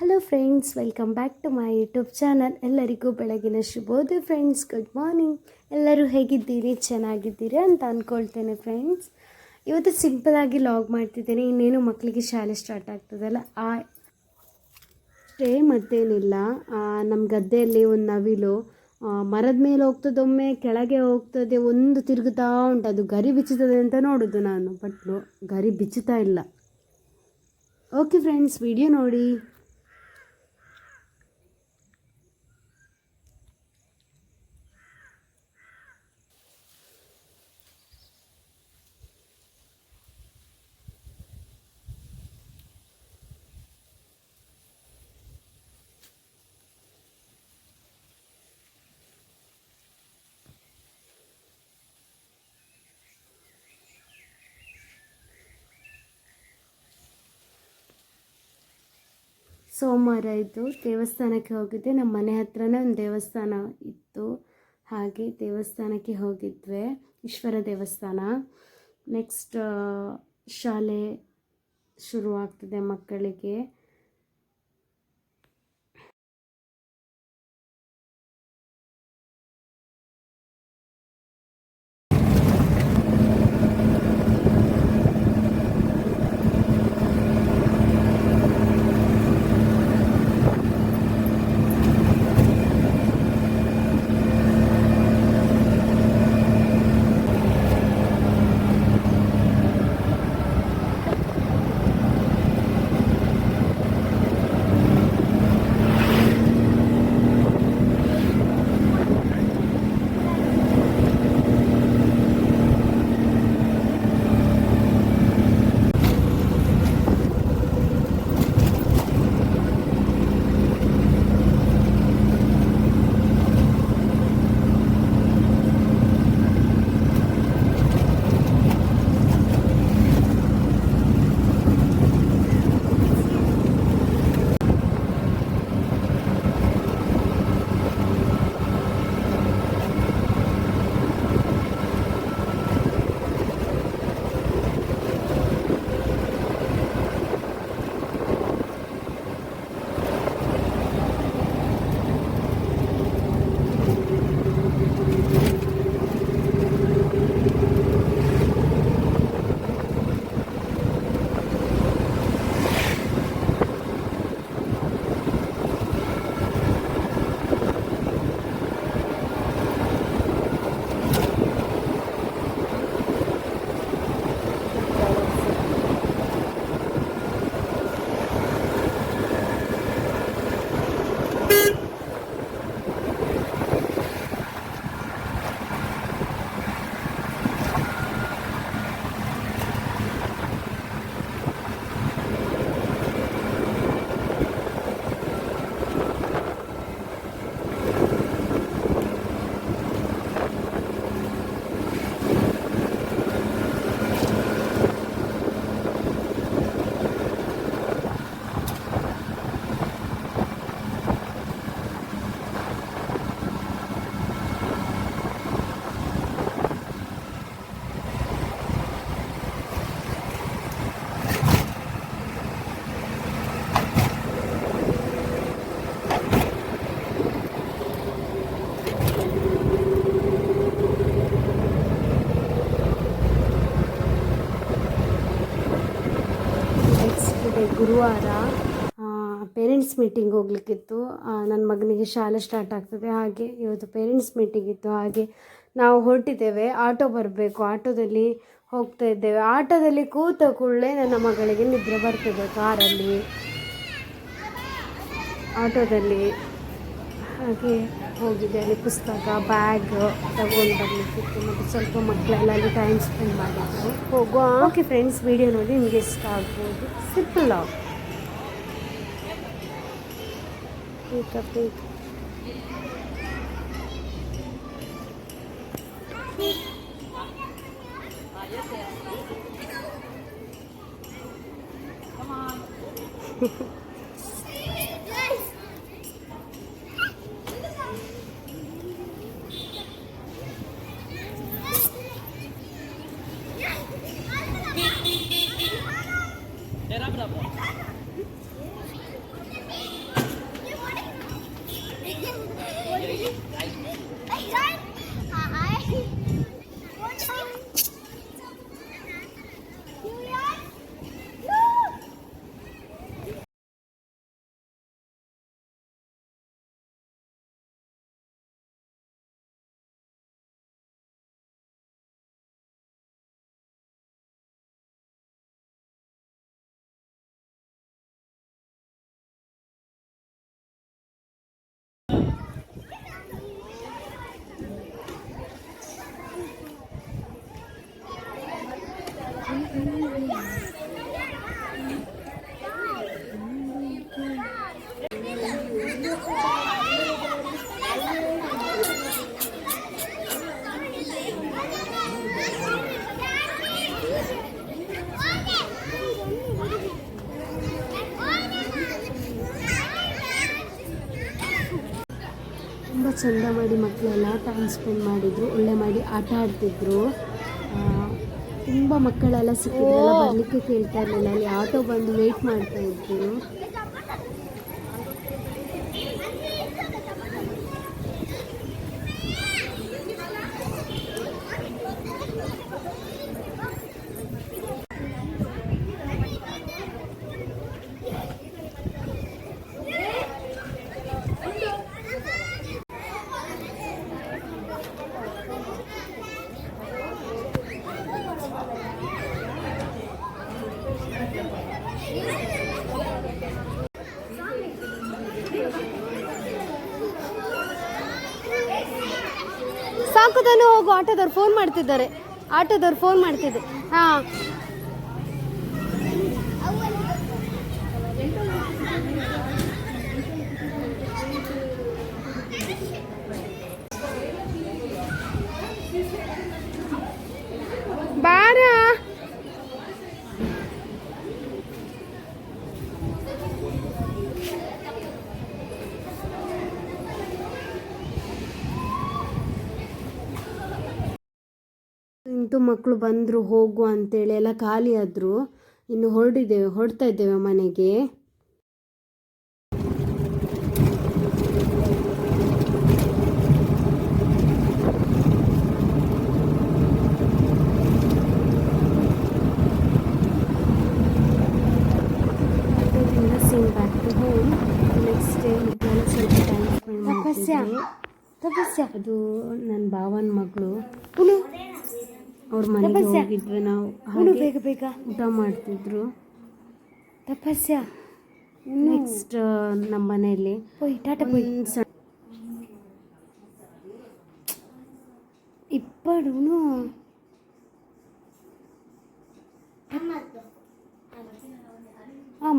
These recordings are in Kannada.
Hello friends welcome back to my YouTube channel ಎಲ್ಲರಿಗೂ ಬೆಳಗಿನ ಶುಭೋದಯ ಫ್ರೆಂಡ್ಸ್ ಗುಡ್ ಮಾರ್ನಿಂಗ್ ಎಲ್ಲರೂ ಹೇಗಿದ್ದೀರಿ, ಚೆನ್ನಾಗಿದ್ದೀರಿ ಅಂತ ಅಂದ್ಕೊಳ್ತೇನೆ ಫ್ರೆಂಡ್ಸ್ ಇವತ್ತು ಸಿಂಪಲಾಗಿ ಲಾಗ್ ಮಾಡ್ತಿದ್ದೇನೆ. ಇನ್ನೇನು ಮಕ್ಕಳಿಗೆ ಶಾಲೆ ಸ್ಟಾರ್ಟ್ ಆಗ್ತದಲ್ಲ? ಆ ಸ್ಟೇ ಮತ್ತೇನಿಲ್ಲ. ನಮ್ಮ ಗದ್ದೆಯಲ್ಲಿ ಒಂದು ನವಿಲು ಮರದ ಮೇಲೆ ಹೋಗ್ತದೊಮ್ಮೆ, ಕೆಳಗೆ ಹೋಗ್ತದೆ, ಒಂದು ತಿರುಗುತ್ತಾ ಉಂಟು. ಅದು ಗರಿ ಬಿಚ್ಚುತ್ತದೆ ಅಂತ ನೋಡೋದು ನಾನು ಬಟ್ ಗರಿ ಬಿಚ್ಚುತ್ತಾ ಇಲ್ಲ. ಓಕೆ ಫ್ರೆಂಡ್ಸ್ ವಿಡಿಯೋ ನೋಡಿ. ಸೋಮವಾರ ಇದ್ದು ದೇವಸ್ಥಾನಕ್ಕೆ ಹೋಗಿದ್ದೆ. ನಮ್ಮ ಮನೆ ಹತ್ರನೇ ಒಂದು ದೇವಸ್ಥಾನ ಇತ್ತು. ಹಾಗೆ ದೇವಸ್ಥಾನಕ್ಕೆ ಹೋಗಿದ್ವಿ ಈಶ್ವರ ದೇವಸ್ಥಾನ. ನೆಕ್ಸ್ಟ್ ಶಾಲೆ ಶುರುವಾಗ್ತದೆ ಮಕ್ಕಳಿಗೆ. ಡೇ ಗುರುವಾರ ಪೇರೆಂಟ್ಸ್ ಮೀಟಿಂಗ್ ಹೋಗ್ಲಿಕ್ಕಿತ್ತು. ನನ್ನ ಮಗನಿಗೆ ಶಾಲೆ ಸ್ಟಾರ್ಟ್ ಆಗ್ತದೆ. ಹಾಗೆ ಇವತ್ತು ಪೇರೆಂಟ್ಸ್ ಮೀಟಿಂಗ್ ಇತ್ತು. ಹಾಗೆ ನಾವು ಹೊರಟಿದ್ದೇವೆ. ಆಟೋ ಬರಬೇಕು. ಆಟೋದಲ್ಲಿ ಹೋಗ್ತಾ ಇದ್ದೇವೆ. ಆಟೋದಲ್ಲಿ ಕೂತ ಕೂಡಲೇ ನನ್ನ ಮಗಳಿಗೆ ನಿದ್ರೆ ಬರ್ತದೆ ಕಾರಲ್ಲಿ. ಆಟೋದಲ್ಲಿ. ಹಾಗೆ ಹೋಗಿದ್ದೇನೆ ಪುಸ್ತಕ ಬ್ಯಾಗ್ ತಗೊಂಡು ಬರಲಿಕ್ಕಿತ್ತು ಮತ್ತು ಸ್ವಲ್ಪ ಮಕ್ಕಳೆಲ್ಲ ಟೈಮ್ ಸ್ಪೆಂಡ್ ಮಾಡಿದ್ರು ಹೋಗುವ ಓಕೆ ಫ್ರೆಂಡ್ಸ್ ವಿಡಿಯೋ ನೋಡಿ ನಿಮಗೆ ಇಷ್ಟ ಆಗ್ಬೋದು ಸಿಂಪಲ್ ಆಫ್ ಚೆಂದ ಮಾಡಿ ಮಕ್ಕಳೆಲ್ಲ ಟೈಮ್ ಸ್ಪೆಂಡ್ ಮಾಡಿದ್ರು, ಒಳ್ಳೆ ಮಾಡಿ ಆಟ ಆಡ್ತಿದ್ರು. ತುಂಬ ಮಕ್ಕಳೆಲ್ಲ ಸಿಕ್ಕಿದ್ರೆಲ್ಲ, ಬರಲಿಕ್ಕೆ ಕೇಳ್ತಾ ಇರಲಿಲ್ಲ, ಅಲ್ಲಿ ಆಟೋ ಬಂದು ವೆಯ್ಟ್ ಮಾಡ್ತಾ ಇದ್ರು. ಸಾಕು ಹೋಗು. ಆಟೋದವ್ರು ಫೋನ್ ಮಾಡ್ತಿದ್ದಾರೆ. ಆಟೋದವ್ರು ಫೋನ್ ಮಾಡ್ತಿದ್ದೆ. ಹಾಂ. ಮಕ್ಕಳು ಬಂದರು ಹೋಗು ಅಂತೇಳಿ ಎಲ್ಲ ಖಾಲಿ ಆದರು ಇನ್ನು ಹೊರಡಿದ್ದೇವೆ ಹೊರಡ್ತಾ ಇದ್ದೇವೆ ಮನೆಗೆ. ಅದು ನನ್ನ ಭಾವನ ಮಗಳು. ಅವ್ರ ಮನೆಗೆ ಹೋಗಿದ್ವಿ ನಾವು ಹಾಗೆ ಬೇಗ ಬೇಗ ಊಟ ಮಾಡ್ತಿದ್ರು ತಪಸ್ಯ ನೆಕ್ಸ್ಟ್ ನಮ್ಮ ಮನೆಯಲ್ಲಿ ಹೋಯ್ ಟಾಟಾ ಹೋಯ್ ಒಂದ್ ಸಣ್ಣ- ಹಾಂ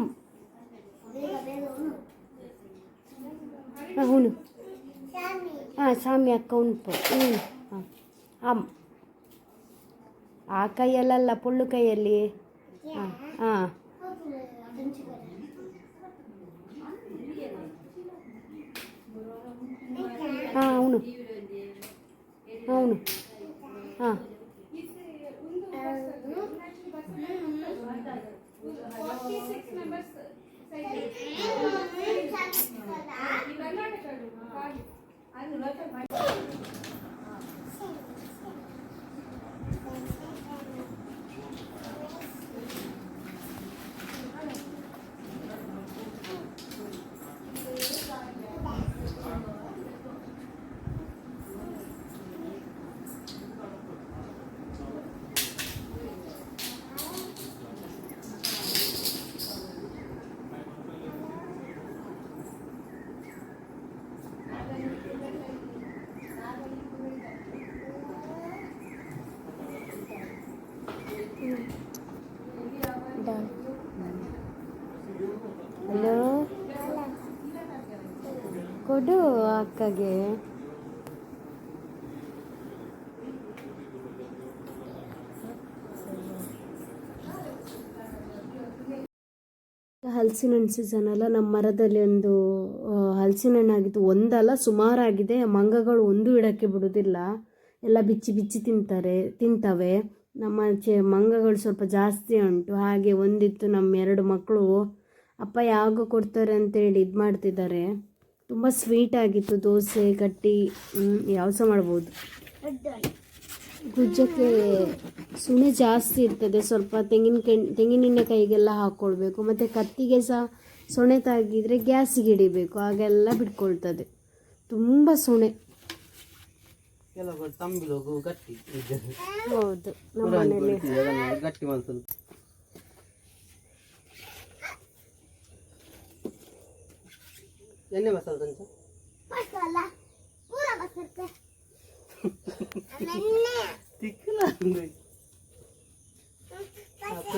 ಹಾಂ ಸ್ವಾಮಿ ಅಕ್ಕ ಉಂಟು ಹ್ಞೂ ಹಾಂ ಆಮ್ ಆ ಕೈಯಲ್ಲಲ್ಲ ಪೊಳ್ಳು ಕೈಯಲ್ಲಿ ಹಾಂ ಹಾಂ ಹಾಂ ಅವನು ಅವನು ಹಾಂ ಹಲೋ ಕೊಡು ಅಕ್ಕಗೆ. ಹಲಸಿನ ಹಣ್ಣು ಸೀಸನ್ ಅಲ್ಲ ನಮ್ಮ ಮರದಲ್ಲಿ ಒಂದು ಹಲಸಿನ ಹಣ್ಣು ಆಗಿತ್ತು ಒಂದಲ್ಲ, ಸುಮಾರಾಗಿದೆ. ಮಂಗಗಳು ಒಂದು ಇಡಕ್ಕೆ ಬಿಡೋದಿಲ್ಲ ಎಲ್ಲ ಬಿಚ್ಚಿ ಬಿಚ್ಚಿ ತಿಂತಾರೆ, ತಿಂತವೆ. ನಮ್ಮ ಆಚೆ ಮಂಗಗಳು ಸ್ವಲ್ಪ ಜಾಸ್ತಿ ಉಂಟು. ಹಾಗೆ ಒಂದಿತ್ತು ನಮ್ಮ ಎರಡು ಮಕ್ಕಳು, ಅಪ್ಪ ಯಾವಾಗ ಕೊಡ್ತಾರೆ? ಅಂತೇಳಿ ಇದು ಮಾಡ್ತಿದ್ದಾರೆ. ತುಂಬ ಸ್ವೀಟ್ ಆಗಿತ್ತು ದೋಸೆ ಕಟ್ಟಿ ಯಾವ ಸಹ ಮಾಡ್ಬೋದು. ಗುಜ್ಜಕ್ಕೆ ಸುಣೆ ಜಾಸ್ತಿ ಇರ್ತದೆ ಸ್ವಲ್ಪ ತೆಂಗಿನ ತೆಂಗಿನೆಣ್ಣೆಕಾಯಿಗೆಲ್ಲ ಹಾಕ್ಕೊಳ್ಬೇಕು ಮತ್ತು ಕತ್ತಿಗೆ ಸಹ ಸೊಣೆ ತಾಗಿದರೆ ಗ್ಯಾಸಿಗೆ ಹಿಡಿಬೇಕು ಹಾಗೆಲ್ಲ ಬಿಟ್ಕೊಳ್ತದೆ. ತುಂಬ ಸೊಣೆ. ಗಟ್ಟಿ. ಹೌದು ನಮ್ಮ ಪುರಾಣ ಮನೇಲಿ ಕೊಡ್ತೀವಿ, ಅದನ್ನು ಗಟ್ಟಿ ಮಾಡ್ಕೊಂಡು ಎಣ್ಣೆ ಮಸಾಲ ತಂಚ ತಿಕ್ಕಲ ಅಂದ್ರೆ. ಅಪ್ಪ.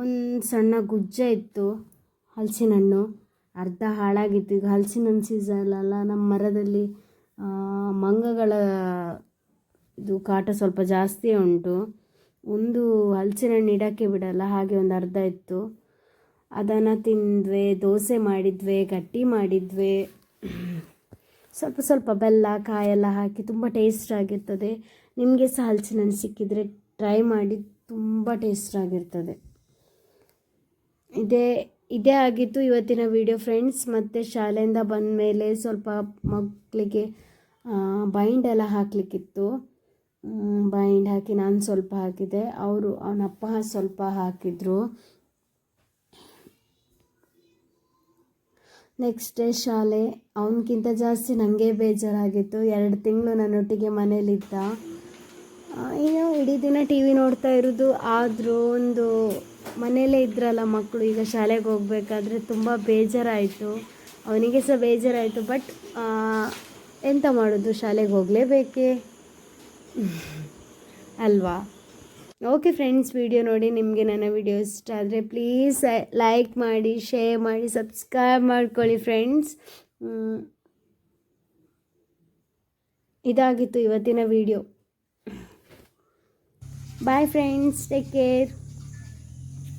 ಒಂದು ಸಣ್ಣ ಗುಜ್ಜ ಇತ್ತು ಹಲಸಿನ ಹಣ್ಣು ಅರ್ಧ ಹಾಳಾಗಿತ್ತು. ಈಗ ಹಲಸಿನ ಹಣ್ಣು ಸೀಸನ್ ಅಲ್ಲ ನಮ್ಮ ಮರದಲ್ಲಿ ಮಂಗಗಳ ಇದು ಕಾಟ ಸ್ವಲ್ಪ ಜಾಸ್ತಿ ಉಂಟು. ಒಂದು ಹಲಸಿನ ಹಣ್ಣು ಇಡೋಕ್ಕೆ ಬಿಡಲ್ಲ, ಹಾಗೆ ಒಂದು ಅರ್ಧ ಇತ್ತು. ಅದನ್ನು ತಿಂದ್ವಿ, ದೋಸೆ ಮಾಡಿದ್ವಿ, ಗಟ್ಟಿ ಮಾಡಿದ್ವಿ. ಸ್ವಲ್ಪ ಸ್ವಲ್ಪ ಬೆಲ್ಲ, ಕಾಯೆಲ್ಲ ಹಾಕಿ ತುಂಬ ಟೇಸ್ಟ್ ಆಗಿರ್ತದೆ. ನಿಮಗೆ ಸಹ ಹಲಸಿನ ಹಣ್ಣು ಸಿಕ್ಕಿದರೆ ಟ್ರೈ ಮಾಡಿ, ತುಂಬ ಟೇಸ್ಟ್ ಆಗಿರ್ತದೆ. ಇದೇ ಇದೇ ಆಗಿತ್ತು ಇವತ್ತಿನ ವಿಡಿಯೋ ಫ್ರೆಂಡ್ಸ್ ಮತ್ತು ಶಾಲೆಯಿಂದ ಬಂದ ಮೇಲೆ ಸ್ವಲ್ಪ ಮಕ್ಕಳಿಗೆ ಬೈಂಡ್ ಎಲ್ಲ ಹಾಕಲಿಕ್ಕಿತ್ತು. ಬೈಂಡ್ ಹಾಕಿ ನಾನು ಸ್ವಲ್ಪ ಹಾಕಿದೆ. ಅವರು ಅವನಪ್ಪ ಸ್ವಲ್ಪ ಹಾಕಿದರು. ನೆಕ್ಸ್ಟ್ ಡೇ ಶಾಲೆ ಅವನಿಗಿಂತ ಜಾಸ್ತಿ ನನಗೆ ಬೇಜಾರಾಗಿತ್ತು. ಎರಡು ತಿಂಗಳು ನನ್ನೊಟ್ಟಿಗೆ ಮನೇಲಿದ್ದ. ಏನೋ ಇಡೀ ದಿನ ಟಿ ವಿ ನೋಡ್ತಾ ಇರೋದು. ಆದರೂ ಒಂದು ಮನೆಯಲ್ಲೇ ಇದ್ರಲ್ಲ ಮಕ್ಕಳು, ಈಗ ಶಾಲೆಗೆ ಹೋಗಬೇಕಾದ್ರೆ ತುಂಬ ಬೇಜಾರಾಯಿತು. ಅವನಿಗೆ ಸಹ ಬೇಜಾರಾಯಿತು ಬಟ್ ಎಂತ ಮಾಡೋದು? ಶಾಲೆಗೆ ಹೋಗಲೇಬೇಕೇ? ಅಲ್ವಾ? ಓಕೆ ಫ್ರೆಂಡ್ಸ್ ವಿಡಿಯೋ ನೋಡಿ ನಿಮಗೆ ನನ್ನ ವಿಡಿಯೋ ಇಷ್ಟ ಆದರೆ ಪ್ಲೀಸ್ ಲೈಕ್ ಮಾಡಿ ಶೇರ್ ಮಾಡಿ ಸಬ್ಸ್ಕ್ರೈಬ್ ಮಾಡ್ಕೊಳ್ಳಿ ಫ್ರೆಂಡ್ಸ್ ಇದಾಗಿತ್ತು ಇವತ್ತಿನ video bye friends take care